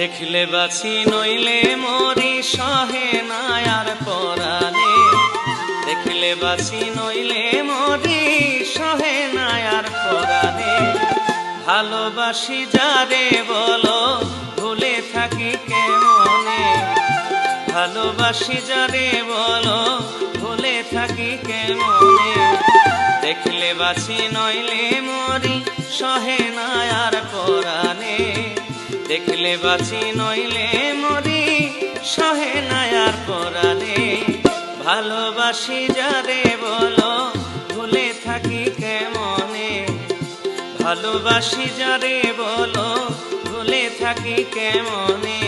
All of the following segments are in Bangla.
দেখলে বাছি নইলে মরি, সহে না আর পরাণে। দেখলে বাছি নইলে মরি, সহে না আর পরাণে। ভালোবাসি যারে বলো, ভুলে থাকি কেমনে? ভালোবাসি যারে বলো, ভুলে থাকি কেমনে? দেখলে বাছি নইলে মরি, সহে না আর পরাণে। দেখলে বাঁচি নইলে মরি, সহে নায়ার পরাণে ভালোবাসি যারে বলো, ভুলে থাকি কেমনে? ভালোবাসি যারে বলো, ভুলে থাকি কেমনে?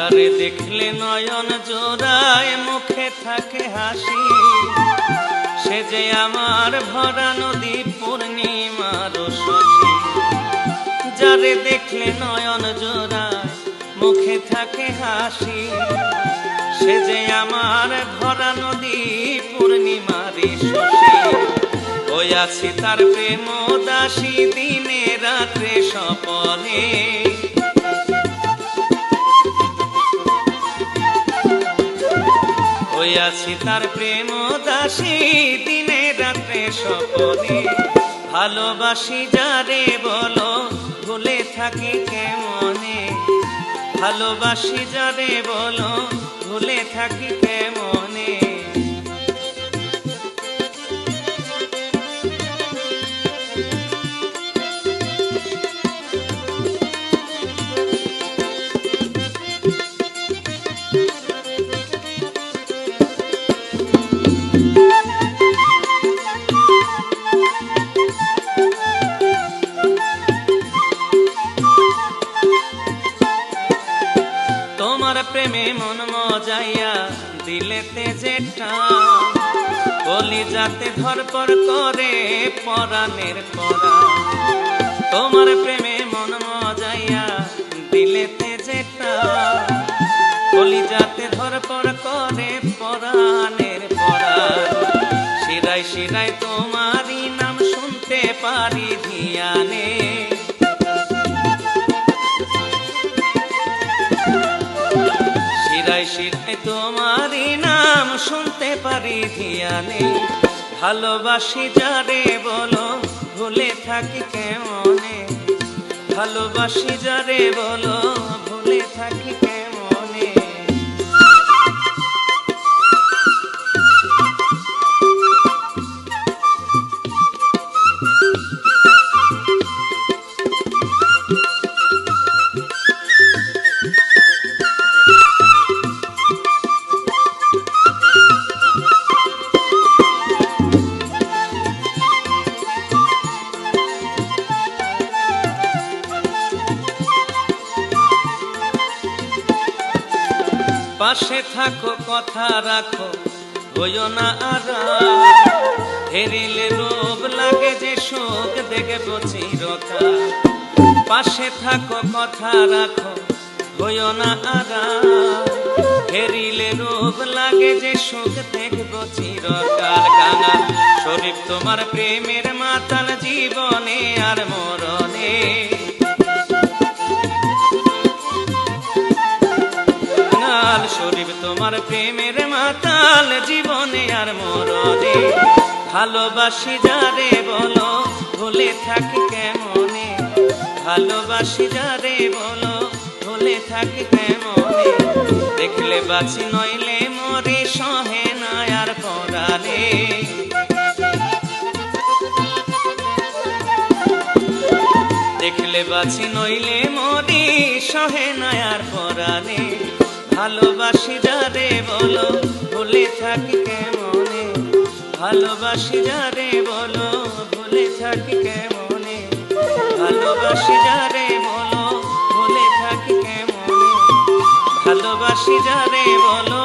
যারে দেখলে নয়ন জোড়ায় মুখে থাকে হাসি। সে যে আমার ভরা নদী পূর্ণিমার শশী। যারে দেখলে নয়ন জোড়ায় মুখে থাকে হাসি। সে যে আমার ভরা নদী পূর্ণিমারি শশী। ওই আছি তার প্রেম দাসী দিনে রাত্রে স্বপনে। হইয়াছি তার প্রেম দাসী, দিনে রাত্রে স্বপনে। ভালোবাসি যারে বলো, ভুলে থাকি কেমনে? ভালোবাসি যারে বলো, ভুলে থাকি কেমনে? দিলেতে যেটা। যাতে ধরপর করে পরা। তোমার প্রেমে মন মজাইয়া দিলেতে যেটা। বলি যাতে ধরপর করে পরা। তোমারই নাম শুনতে পারি ধিয়ানে। শিরাই শিরাই তোমারই নাম শুনতে পারি ধিয়ানে ভালোবাসি যারে বলো ভুলে থাকি কেমনে? ভালোবাসি যারে বলো পাশে থাকো, কথা রাখো হইও না আর হেরিলে লোভ লাগে যে শোক, দেখব চিরকাল। পাশে থাকো, কথা রাখো হইও না আর হেরিলে রূপ লাগে যে সুখ দেখব চিরকাল। কাঙাল শরীফ তোমার প্রেমের মাতাল জীবনে আর মরণে। তোমার প্রেমের মাতাল জীবনে আর মরণে। ভালোবাসি যারে বলো, ভুলে থাকি কেমনে? ভালোবাসি যারে বলো, ভুলে থাকি কেমনে? দেখলে বাছি নইলে মরে সহে না আর পরানে। দেখলে বাছি নইলে মরি সহে না আর পরানে। ভালোবাসি যারে বলো, ভুলে থাকি কেমনে? ভালোবাসি যারে বলো, ভুলে থাকি কেমনে? ভালোবাসি যারে বলো, ভুলে থাকি কেমনে? ভালোবাসি যারে বলো